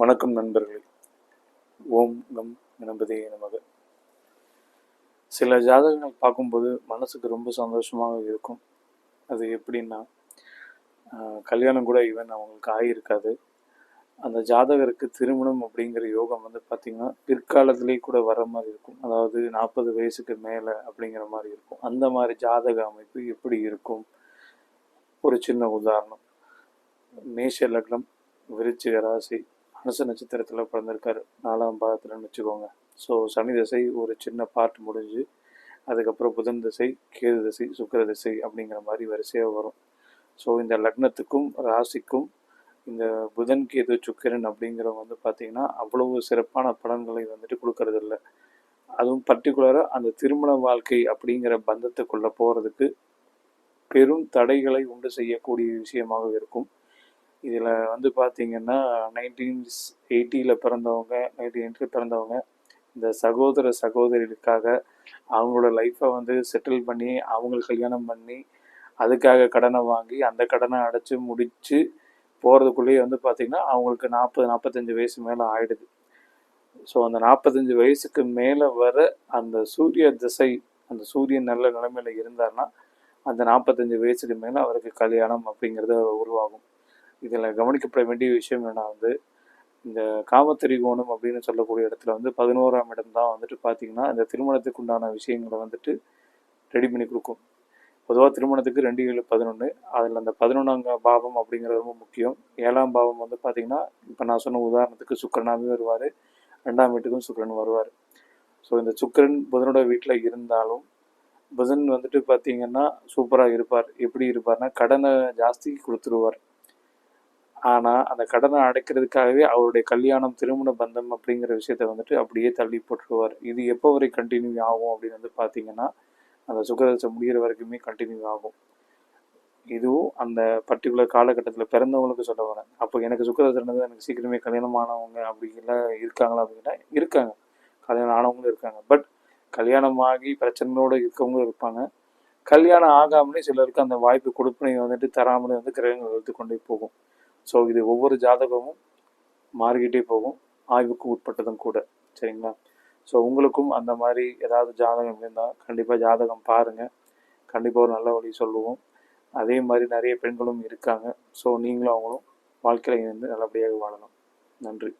வணக்கம் நண்பர்களே. ஓம் கம் கணபதி நமக. சில ஜாதகங்கள் பார்க்கும்போது மனசுக்கு ரொம்ப சந்தோஷமாக இருக்கும். அது எப்படின்னா கல்யாணம் கூட ஈவன் அவங்களுக்கு ஆகியிருக்காது அந்த ஜாதகருக்கு திருமணம் அப்படிங்கிற யோகம் வந்து பார்த்திங்கன்னா பிற்காலத்திலே கூட வர மாதிரி இருக்கும். அதாவது நாற்பது வயசுக்கு மேலே அப்படிங்கிற மாதிரி இருக்கும். அந்த மாதிரி ஜாதக அமைப்பு எப்படி இருக்கும்? ஒரு சின்ன உதாரணம். மேஷ லக்னம் விருச்சிக ராசி அனுச நட்சத்திரத்தில் பிறந்திருக்காரு. நாலாம் பாதத்தில்னு வச்சுக்கோங்க ஸோ சனி திசை ஒரு சின்ன பார்ட் முடிஞ்சு அதுக்கப்புறம் புதன் திசை கேது திசை சுக்கிர திசை அப்படிங்கிற மாதிரி வரிசையாக வரும். ஸோ இந்த லக்னத்துக்கும் ராசிக்கும் இந்த புதன் கேது சுக்கிரன் அப்படிங்கிறவங்க வந்து பார்த்திங்கன்னா அவ்வளவு சிறப்பான பலன்களை வந்துட்டு கொடுக்கறது இல்லை அதுவும் பர்டிகுலராக அந்த திருமண வாழ்க்கை அப்படிங்கிற பந்தத்துக்குள்ளே போகிறதுக்கு பெரும் தடைகளை உண்டு செய்யக்கூடிய விஷயமாக இருக்கும். இதில் வந்து பார்த்தீங்கன்னா நைன்டீன்ஸ் எயிட்டியில் பிறந்தவங்க நைன்டீன் எயிட்டில் பிறந்தவங்க இந்த சகோதர சகோதரிகளுக்காக அவங்களோட லைஃப்பை வந்து செட்டில் பண்ணி அவங்களுக்கு கல்யாணம் பண்ணி அதுக்காக கடனை வாங்கி அந்த கடனை அடைச்சி முடித்து போகிறதுக்குள்ளேயே வந்து பார்த்திங்கன்னா அவங்களுக்கு நாற்பது நாற்பத்தஞ்சு வயசு மேலே ஆயிடுது. ஸோ அந்த நாற்பத்தஞ்சு வயசுக்கு மேலே வர அந்த சூரிய திசை அந்த சூரியன் நல்ல நிலைமையில் இருந்தாருன்னா அந்த நாற்பத்தஞ்சு வயசுக்கு மேலே அவருக்கு கல்யாணம் அப்படிங்கிறது உருவாகும். இதில் கவனிக்கப்பட வேண்டிய விஷயம் என்ன வந்து இந்த காமத்திரிகோணம் அப்படின்னு சொல்லக்கூடிய இடத்துல வந்து பதினோராம் இடம் தான் வந்துட்டு பார்த்தீங்கன்னா இந்த திருமணத்துக்கு உண்டான விஷயங்களை வந்துட்டு ரெடி பண்ணி கொடுக்கும். பொதுவாக திருமணத்துக்கு ரெண்டு ஏழு பதினொன்று அதில் அந்த பதினொன்றாம் பாவம் அப்படிங்கிறது ரொம்ப முக்கியம். ஏழாம் பாவம் வந்து பார்த்தீங்கன்னா இப்போ நான் சொன்ன உதாரணத்துக்கு சுக்கரனாகவே வருவார் ரெண்டாம் வீட்டுக்கும் சுக்கரன் வருவார். ஸோ இந்த சுக்கிரன் புதனோட வீட்டில் இருந்தாலும் புதன் வந்துட்டு பார்த்தீங்கன்னா சூப்பராக இருப்பார். எப்படி இருப்பார்னா கடனை ஜாஸ்தி கொடுத்துருவார். ஆனால் அந்த கடனை அடைக்கிறதுக்காகவே அவருடைய கல்யாணம் திருமண பந்தம் அப்படிங்கிற விஷயத்த வந்துட்டு அப்படியே தள்ளி போட்டுருவார். இது எப்போ வரை கண்டினியூ ஆகும் அப்படின்னு வந்து பார்த்தீங்கன்னா அந்த சுக்கரதசை முடிகிற வரைக்குமே கண்டினியூ ஆகும். இதுவும் அந்த பர்டிகுலர் காலகட்டத்தில் பிறந்தவங்களுக்கு சொல்ல வரேன். அப்போ எனக்கு சுக்கரதசை எனக்கு சீக்கிரமே கல்யாணம் ஆனவங்க அப்படிலாம் இருக்காங்களா அப்படின்னா இருக்காங்க. கல்யாணம் ஆனவங்களும் இருக்காங்க. பட் கல்யாணம் ஆகி பிரச்சனையோடு இருக்கவங்களும் இருப்பாங்க. கல்யாணம் ஆகாமலே சிலருக்கு அந்த வாய்ப்பு கொடுப்பனையை வந்துட்டு தராமலே வந்து கிரகங்கள் எடுத்து கொண்டே போகும். ஸோ இது ஒவ்வொரு ஜாதகமும் மாறிக்கிட்டே போகும். ஆய்வுக்கு உட்பட்டதும் கூட. சரிங்களா? ஸோ உங்களுக்கும் அந்த மாதிரி ஏதாவது ஜாதகம் இருந்தால் கண்டிப்பாக ஜாதகம் பாருங்கள் கண்டிப்பாக ஒரு நல்ல வழி சொல்லுவோம். அதே மாதிரி நிறைய பெண்களும் இருக்காங்க. ஸோ நீங்களும் அவங்களும் வாழ்க்கையில் இருந்து நல்லபடியாக வாழணும். நன்றி.